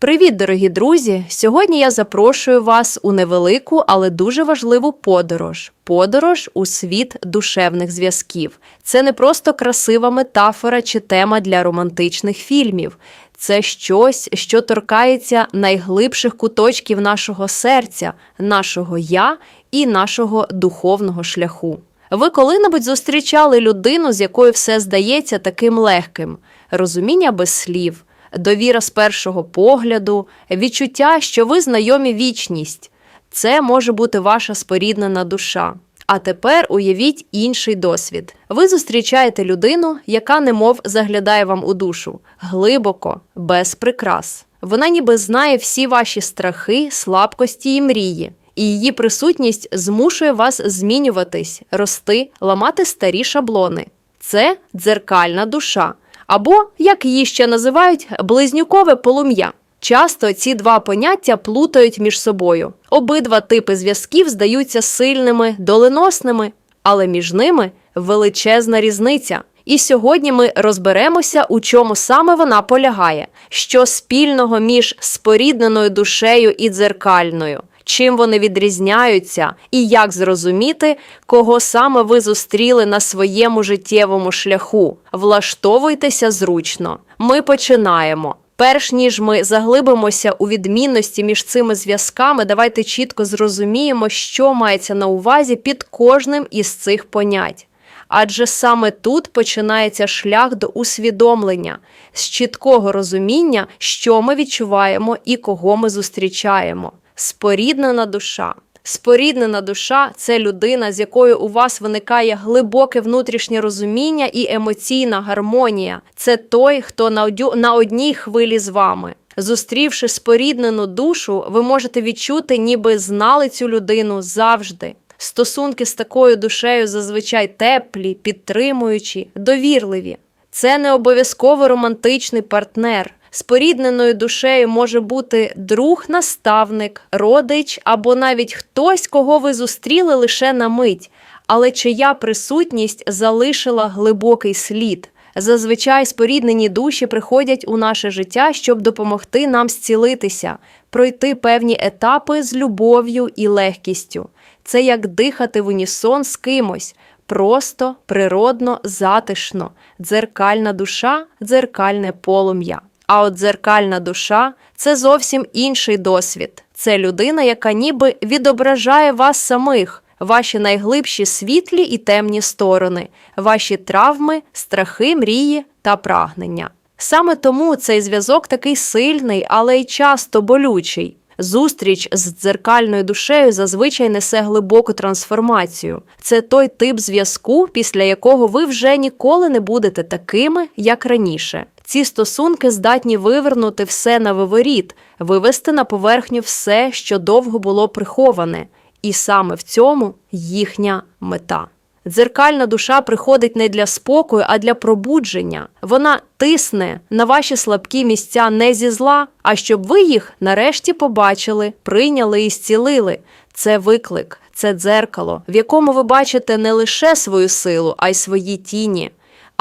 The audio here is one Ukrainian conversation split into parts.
Привіт, дорогі друзі! Сьогодні я запрошую вас у невелику, але дуже важливу подорож. Подорож у світ душевних зв'язків. Це не просто красива метафора чи тема для романтичних фільмів. Це щось, що торкається найглибших куточків нашого серця, нашого я і нашого духовного шляху. Ви коли-небудь зустрічали людину, з якою все здається таким легким, розуміння без слів, довіра з першого погляду, відчуття, що ви знайомі вічність. Це може бути ваша споріднена душа. А тепер уявіть інший досвід. Ви зустрічаєте людину, яка немов заглядає вам у душу, глибоко, без прикрас. Вона ніби знає всі ваші страхи, слабкості і мрії, і її присутність змушує вас змінюватись, рости, ламати старі шаблони. Це дзеркальна душа, або, як її ще називають, близнюкове полум'я. Часто ці два поняття плутають між собою. Обидва типи зв'язків здаються сильними, доленосними, але між ними величезна різниця. І сьогодні ми розберемося, у чому саме вона полягає, що спільного між спорідненою душею і дзеркальною, чим вони відрізняються, і як зрозуміти, кого саме ви зустріли на своєму життєвому шляху. Влаштовуйтеся зручно. Ми починаємо. Перш ніж ми заглибимося у відмінності між цими зв'язками, давайте чітко зрозуміємо, що мається на увазі під кожним із цих понять. Адже саме тут починається шлях до усвідомлення, з чіткого розуміння, що ми відчуваємо і кого ми зустрічаємо. Споріднена душа. Споріднена душа це людина, з якою у вас виникає глибоке внутрішнє розуміння і емоційна гармонія. Це той, хто на одній хвилі з вами. Зустрівши споріднену душу, ви можете відчути, ніби знали цю людину завжди. Стосунки з такою душею зазвичай теплі, підтримуючі, довірливі. Це не обов'язково романтичний партнер. Спорідненою душею може бути друг-наставник, родич або навіть хтось, кого ви зустріли лише на мить, але чия присутність залишила глибокий слід. Зазвичай споріднені душі приходять у наше життя, щоб допомогти нам зцілитися, пройти певні етапи з любов'ю і легкістю. Це як дихати в унісон з кимось. Просто, природно, затишно, дзеркальна душа, дзеркальне полум'я. А от дзеркальна душа це зовсім інший досвід. Це людина, яка ніби відображає вас самих, ваші найглибші світлі і темні сторони, ваші травми, страхи, мрії та прагнення. Саме тому цей зв'язок такий сильний, але й часто болючий. Зустріч з дзеркальною душею зазвичай несе глибоку трансформацію. Це той тип зв'язку, після якого ви вже ніколи не будете такими, як раніше. Ці стосунки здатні вивернути все на виворіт, вивести на поверхню все, що довго було приховане, і саме в цьому їхня мета. Дзеркальна душа приходить не для спокою, а для пробудження. Вона тисне на ваші слабкі місця не зі зла, а щоб ви їх нарешті побачили, прийняли і зцілили. Це виклик, це дзеркало, в якому ви бачите не лише свою силу, а й свої тіні.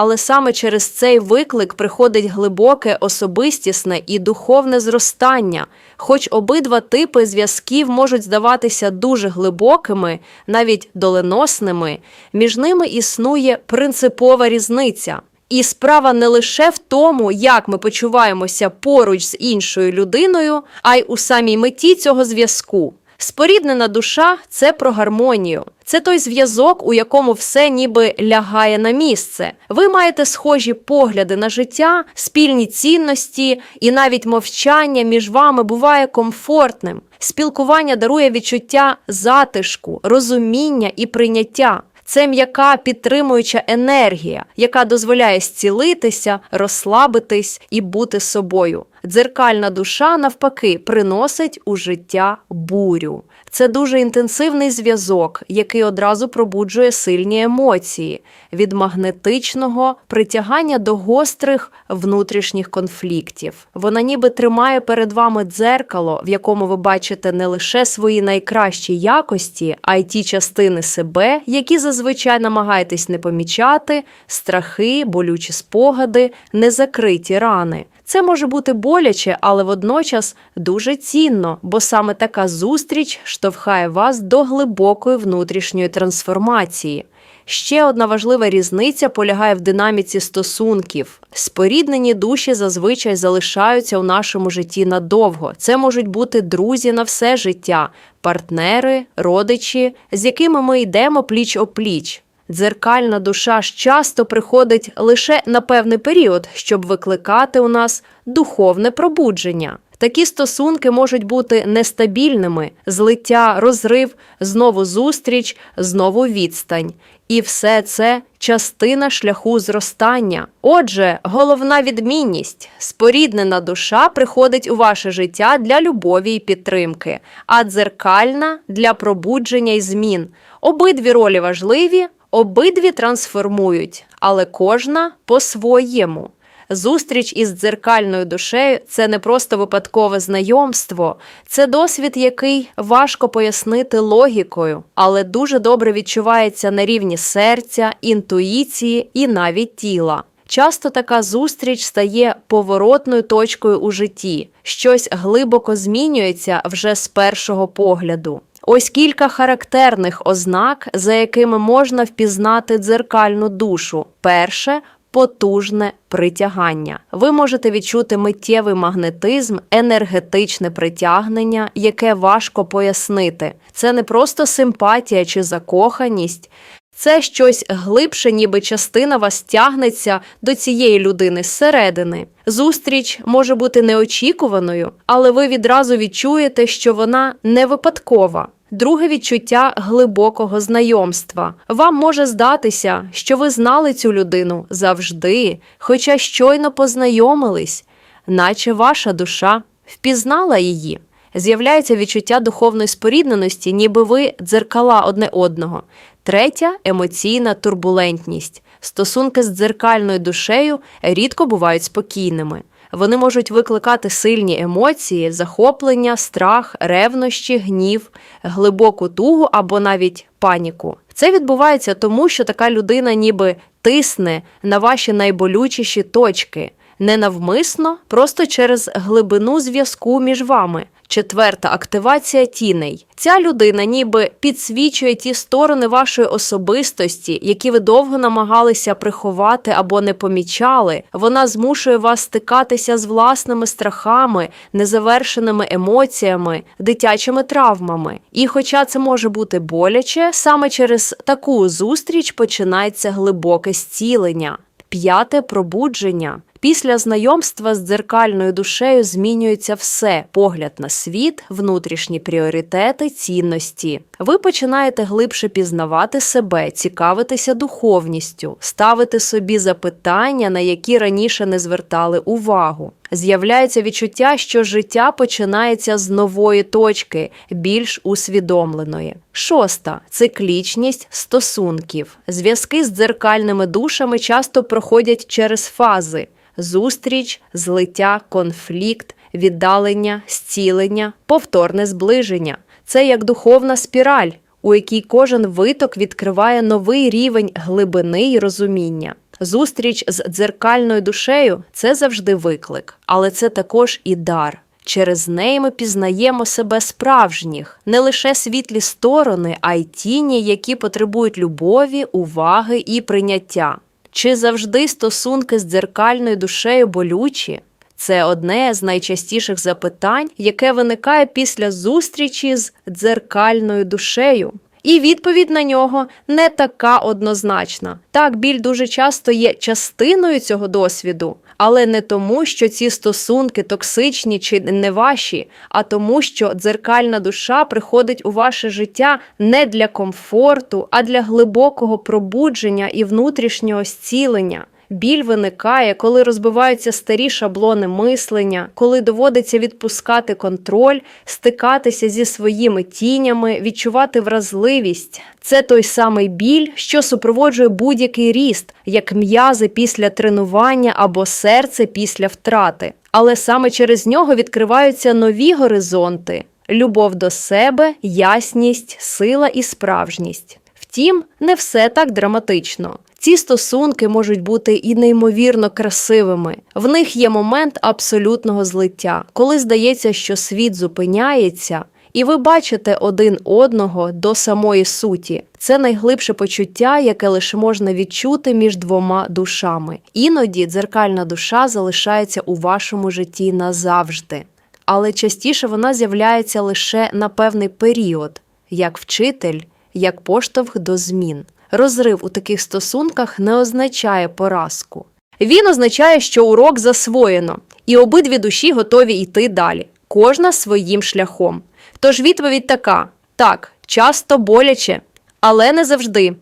Але саме через цей виклик приходить глибоке особистісне і духовне зростання. Хоч обидва типи зв'язків можуть здаватися дуже глибокими, навіть доленосними, між ними існує принципова різниця. І справа не лише в тому, як ми почуваємося поруч з іншою людиною, а й у самій меті цього зв'язку. Споріднена душа це про гармонію. Це той зв'язок, у якому все ніби лягає на місце. Ви маєте схожі погляди на життя, спільні цінності, і навіть мовчання між вами буває комфортним. Спілкування дарує відчуття затишку, розуміння і прийняття. Це м'яка підтримуюча енергія, яка дозволяє зцілитися, розслабитись і бути собою. Дзеркальна душа, навпаки, приносить у життя бурю. Це дуже інтенсивний зв'язок, який одразу пробуджує сильні емоції від магнетичного притягання до гострих внутрішніх конфліктів. Вона ніби тримає перед вами дзеркало, в якому ви бачите не лише свої найкращі якості, а й ті частини себе, які зазвичай намагаєтесь не помічати, страхи, болючі спогади, незакриті рани. Це може бути боляче, але водночас дуже цінно, бо саме така зустріч штовхає вас до глибокої внутрішньої трансформації. Ще одна важлива різниця полягає в динаміці стосунків. Споріднені душі зазвичай залишаються у нашому житті надовго. Це можуть бути друзі на все життя, партнери, родичі, з якими ми йдемо пліч опліч. Дзеркальна душа ж часто приходить лише на певний період, щоб викликати у нас духовне пробудження. Такі стосунки можуть бути нестабільними: злиття, розрив, знову зустріч, знову відстань. І все це частина шляху зростання. Отже, головна відмінність споріднена душа приходить у ваше життя для любові і підтримки, а дзеркальна для пробудження і змін. Обидві ролі важливі, обидві трансформують, але кожна по-своєму. Зустріч із дзеркальною душею це не просто випадкове знайомство, це досвід, який важко пояснити логікою, але дуже добре відчувається на рівні серця, інтуїції і навіть тіла. Часто така зустріч стає поворотною точкою у житті, щось глибоко змінюється вже з першого погляду. Ось кілька характерних ознак, за якими можна впізнати дзеркальну душу. Перше потужне притягання. Ви можете відчути миттєвий магнетизм, енергетичне притягнення, яке важко пояснити. Це не просто симпатія чи закоханість. Це щось глибше, ніби частина вас тягнеться до цієї людини зсередини. Зустріч може бути неочікуваною, але ви відразу відчуєте, що вона не випадкова. Друге відчуття глибокого знайомства. Вам може здатися, що ви знали цю людину завжди, хоча щойно познайомились, наче ваша душа впізнала її. З'являється відчуття духовної спорідненості, ніби ви дзеркала одне одного. Третя емоційна турбулентність. Стосунки з дзеркальною душею рідко бувають спокійними. Вони можуть викликати сильні емоції, захоплення, страх, ревнощі, гнів, глибоку тугу або навіть паніку. Це відбувається тому, що така людина ніби тисне на ваші найболючіші точки, ненавмисно, просто через глибину зв'язку між вами. Четверта активація тіней. Ця людина ніби підсвічує ті сторони вашої особистості, які ви довго намагалися приховати або не помічали. Вона змушує вас стикатися з власними страхами, незавершеними емоціями, дитячими травмами. І хоча це може бути боляче, саме через таку зустріч починається глибоке зцілення. П'яте пробудження. Після знайомства з дзеркальною душею змінюється все: погляд на світ, внутрішні пріоритети, цінності. Ви починаєте глибше пізнавати себе, цікавитися духовністю, ставити собі запитання, на які раніше не звертали увагу. З'являється відчуття, що життя починається з нової точки, більш усвідомленої. Шоста циклічність стосунків. Зв'язки з дзеркальними душами часто проходять через фази зустріч, злиття, конфлікт, віддалення, зцілення, повторне зближення. Це як духовна спіраль, у якій кожен виток відкриває новий рівень глибини й розуміння. Зустріч з дзеркальною душею це завжди виклик, але це також і дар. Через неї ми пізнаємо себе справжніх, не лише світлі сторони, а й тіні, які потребують любові, уваги і прийняття. Чи завжди стосунки з дзеркальною душею болючі? Це одне з найчастіших запитань, яке виникає після зустрічі з дзеркальною душею. І відповідь на нього не така однозначна. Так, біль дуже часто є частиною цього досвіду, але не тому, що ці стосунки токсичні чи не ваші, а тому, що дзеркальна душа приходить у ваше життя не для комфорту, а для глибокого пробудження і внутрішнього зцілення. Біль виникає, коли розбиваються старі шаблони мислення, коли доводиться відпускати контроль, стикатися зі своїми тінями, відчувати вразливість. Це той самий біль, що супроводжує будь-який ріст, як м'язи після тренування або серце після втрати. Але саме через нього відкриваються нові горизонти: любов до себе, ясність, сила і справжність. Втім, не все так драматично. Ці стосунки можуть бути і неймовірно красивими. В них є момент абсолютного злиття, коли здається, що світ зупиняється, і ви бачите один одного до самої суті. Це найглибше почуття, яке лише можна відчути між двома душами. Іноді дзеркальна душа залишається у вашому житті назавжди, але частіше вона з'являється лише на певний період, як вчитель, як поштовх до змін. Розрив у таких стосунках не означає поразку. Він означає, що урок засвоєно, і обидві душі готові йти далі, кожна своїм шляхом. Тож відповідь така: так, часто боляче, але не завжди.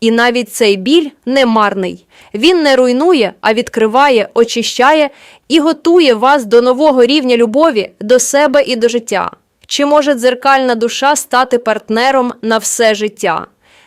І навіть цей біль не марний. Він не руйнує, а відкриває, очищає і готує вас до нового рівня любові до себе і до життя. Чи може дзеркальна душа стати партнером на все життя?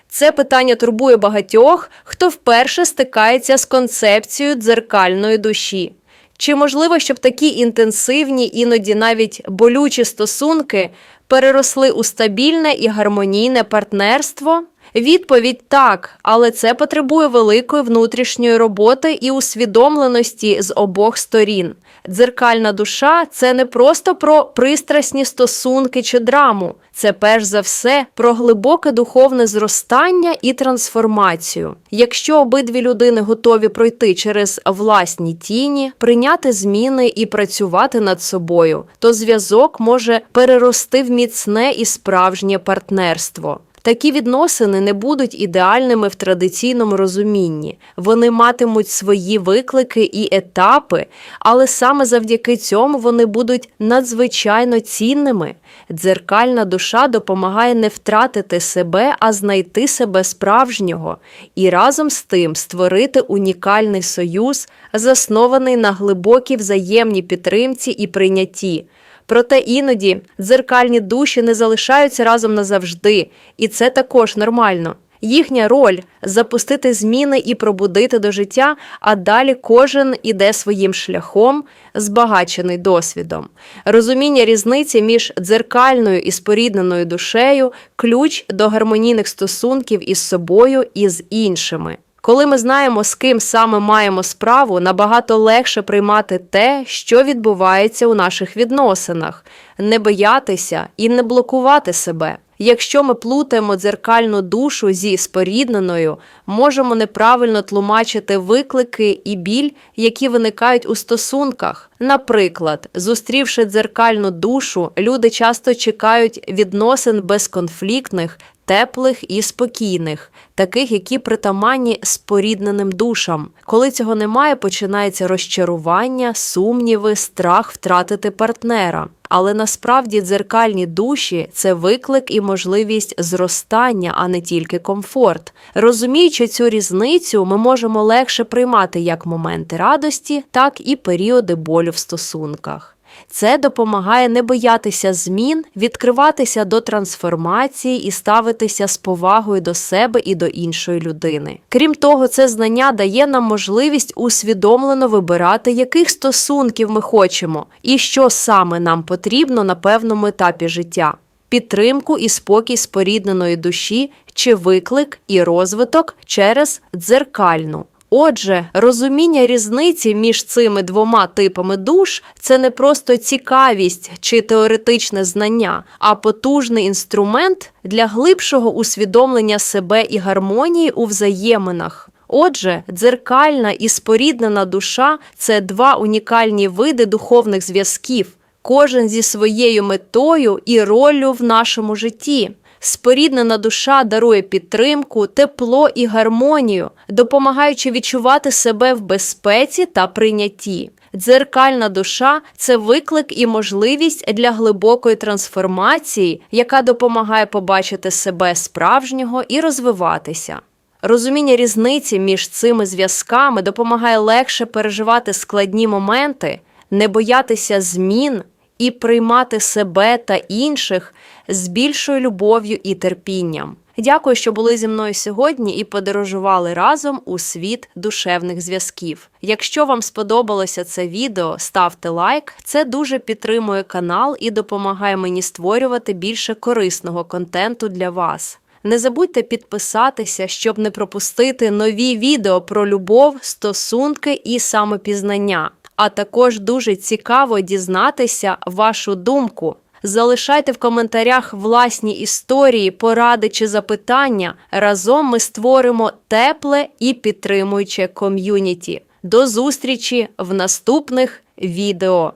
Це питання турбує багатьох, хто вперше стикається з концепцією дзеркальної душі. Чи можливо, щоб такі інтенсивні, іноді навіть болючі стосунки переросли у стабільне і гармонійне партнерство? Відповідь так, але це потребує великої внутрішньої роботи і усвідомленості з обох сторін. Дзеркальна душа це не просто про пристрасні стосунки чи драму, це перш за все про глибоке духовне зростання і трансформацію. Якщо обидві людини готові пройти через власні тіні, прийняти зміни і працювати над собою, то зв'язок може перерости в міцне і справжнє партнерство. Такі відносини не будуть ідеальними в традиційному розумінні. Вони матимуть свої виклики і етапи, але саме завдяки цьому вони будуть надзвичайно цінними. Дзеркальна душа допомагає не втратити себе, а знайти себе справжнього і разом з тим створити унікальний союз, заснований на глибокій взаємній підтримці і прийнятті. Проте іноді дзеркальні душі не залишаються разом назавжди, і це також нормально. Їхня роль запустити зміни і пробудити до життя, а далі кожен іде своїм шляхом, збагачений досвідом. Розуміння різниці між дзеркальною і спорідненою душею ключ до гармонійних стосунків із собою і з іншими. Коли ми знаємо, з ким саме маємо справу, набагато легше приймати те, що відбувається у наших відносинах, не боятися і не блокувати себе. Якщо ми плутаємо дзеркальну душу зі спорідненою, можемо неправильно тлумачити виклики і біль, які виникають у стосунках. Наприклад, зустрівши дзеркальну душу, люди часто чекають відносин безконфліктних теплих і спокійних, таких, які притаманні спорідненим душам. Коли цього немає, починається розчарування, сумніви, страх втратити партнера. Але насправді дзеркальні душі це виклик і можливість зростання, а не тільки комфорт. Розуміючи цю різницю, ми можемо легше приймати як моменти радості, так і періоди болю в стосунках. Це допомагає не боятися змін, відкриватися до трансформації і ставитися з повагою до себе і до іншої людини. Крім того, це знання дає нам можливість усвідомлено вибирати, яких стосунків ми хочемо і що саме нам потрібно на певному етапі життя. Підтримку і спокій спорідненої душі чи виклик і розвиток через дзеркальну. Отже, розуміння різниці між цими двома типами душ це не просто цікавість чи теоретичне знання, а потужний інструмент для глибшого усвідомлення себе і гармонії у взаєминах. Отже, дзеркальна і споріднена душа це два унікальні види духовних зв'язків, кожен зі своєю метою і роллю в нашому житті. Споріднена душа дарує підтримку, тепло і гармонію, допомагаючи відчувати себе в безпеці та прийнятті. Дзеркальна душа це виклик і можливість для глибокої трансформації, яка допомагає побачити себе справжнього і розвиватися. Розуміння різниці між цими зв'язками допомагає легше переживати складні моменти, не боятися змін і приймати себе та інших з більшою любов'ю і терпінням. Дякую, що були зі мною сьогодні і подорожували разом у світ душевних зв'язків. Якщо вам сподобалося це відео, ставте лайк. Це дуже підтримує канал і допомагає мені створювати більше корисного контенту для вас. Не забудьте підписатися, щоб не пропустити нові відео про любов, стосунки і самопізнання. А також дуже цікаво дізнатися вашу думку. Залишайте в коментарях власні історії, поради чи запитання. Разом ми створимо тепле і підтримуюче ком'юніті. До зустрічі в наступних відео.